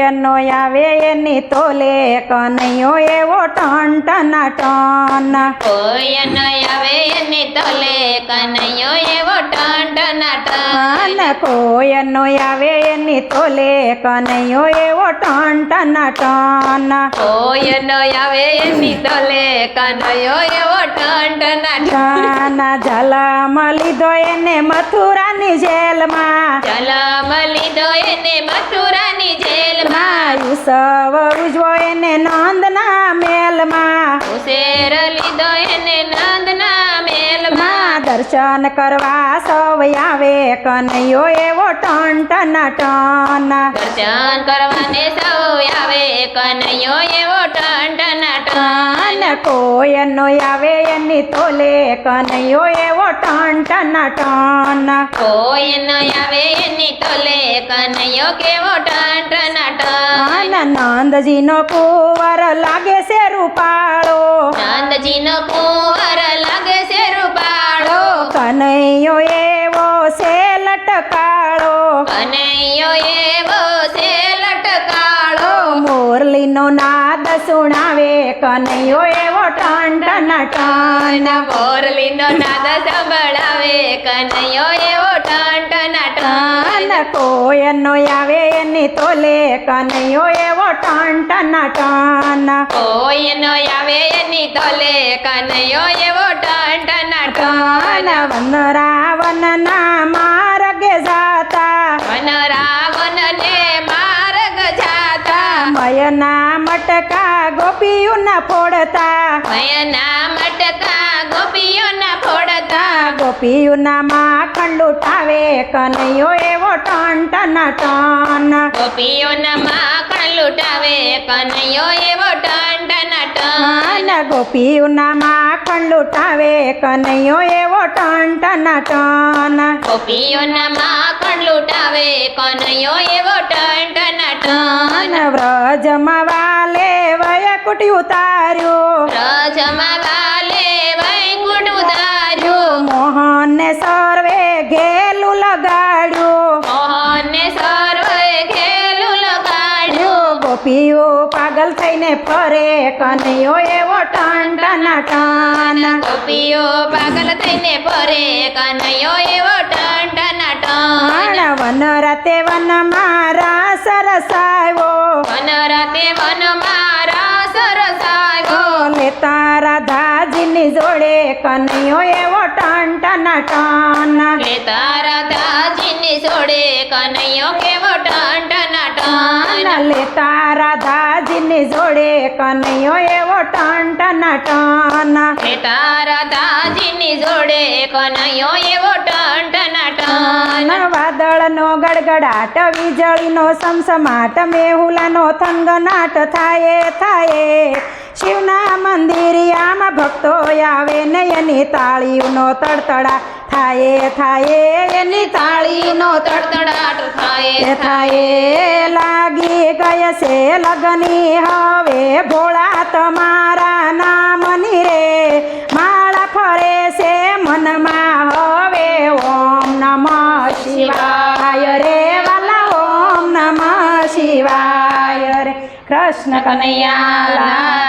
કોયનો આવે એની તોલે કનૈયો એવો ટન ટના ટન. કોઈ ન આવે એને તલે કનૈયો એવો ટન ટના ટન. કોયનો આવે એની તોલે કનૈયો એવો ટન ટના ટન. કોઈ ન આવે એની તલે કનૈયો એવો ટન ટના ટન. જલમ લીધો એને મથુરાની જેલમાં. જલમ લીધો એને જેલમાં ઉત્સવ ઉજવો એને નંદના મેલમાં. ઉશેર લીધો એને નંદના મેલમાં. દર્શન કરવા સૌ આવે કનૈયો એવો ટન ટન. ટન દર્શન કરવાને સૌ આવે કનૈયો એવો ટન ટના ટન એનો આવે એની તોલે કનૈયો એવો ટન ટના ટન. કોઈ એનો આવે એની તલે કનૈયો કેવો ટન ટના ટન. નંદજીનો કુંવર લાગે છે રૂપાળો. નંદજીનો કુંવર સુણાવે કનૈયો એવો ટન ટન ટન મોરલીનો નાદ સંભળાવે કનૈયો એવો ટન ટના ટન કોયનો આવે એની તોલે કનૈયો એવો ટન ટન ટન કોઈ ન આવે એની તોલે કનૈયો એવો ટન ટના ટન વન રાવણના માર્ગે જાતા. વન રાવણ ને માર્ગ જાતા. મયના ગોપીઓના ફોડતા. ભયના મટકા ગોપીઓના ફોડતા. ગોપીઓના માખણ લૂંટાવે કનૈયો એવો ટન. ટના ટન ગોપીઓના માખણ લૂંટાવે કનૈયો એવો ટન. ટના ટન ટન ગોપીઓના માખણ લૂંટાવે કનૈયો એવો ટન. ટન ટન ગોપીઓના માખણ લૂંટાવે કનૈયો એવો ટના. ટન ટન વ્રજમાં વાલે વયકુટ ઉતાર્યો. રજમાં વાલે વૈકુંઠ ઉતાર્યું. મોહનને સર્વે ઘેલું લગાડ્યું. મોહનને સર્વે ઘેલું લગાડ્યું. ગોપીઓ પાગલ થઈને ફરે કનૈયો એવો ટન ટના ટન ગોપીઓ પાગલ થઈને ફરે કનૈયો એવો ટન ટના ટન વન રાતે વનમાં રાસ રસાવ્યો વન રાતે વન મારા ને તારા રાધાજીની જોડે કનૈયો એવો ટન ટન ટન ને તારા દાજીની જોડે કનૈયો કેવો ટન ટન ટન લે તારા રાધાજીની જોડે કનૈયો એવો ટન ટન ટન ને તારા દાજીની જોડે કનૈયો એવો ટન ટન વાદળનો ગડગડાટ વીજળીનો સમસમાટ મેહુલાનો થનગનાટ થાય થાય. શિવના મંદિરિયામાં ભક્તો આવે ને એની તાળીઓનો તડતડા થાય થાય. એની તાળીનો તડતડાટ થાય થાય. લાગી ગય છે લગની હવે ભોળા શિવાય રે વાલા ઓમ નમઃ શિવાય રે કૃષ્ણ કનૈયા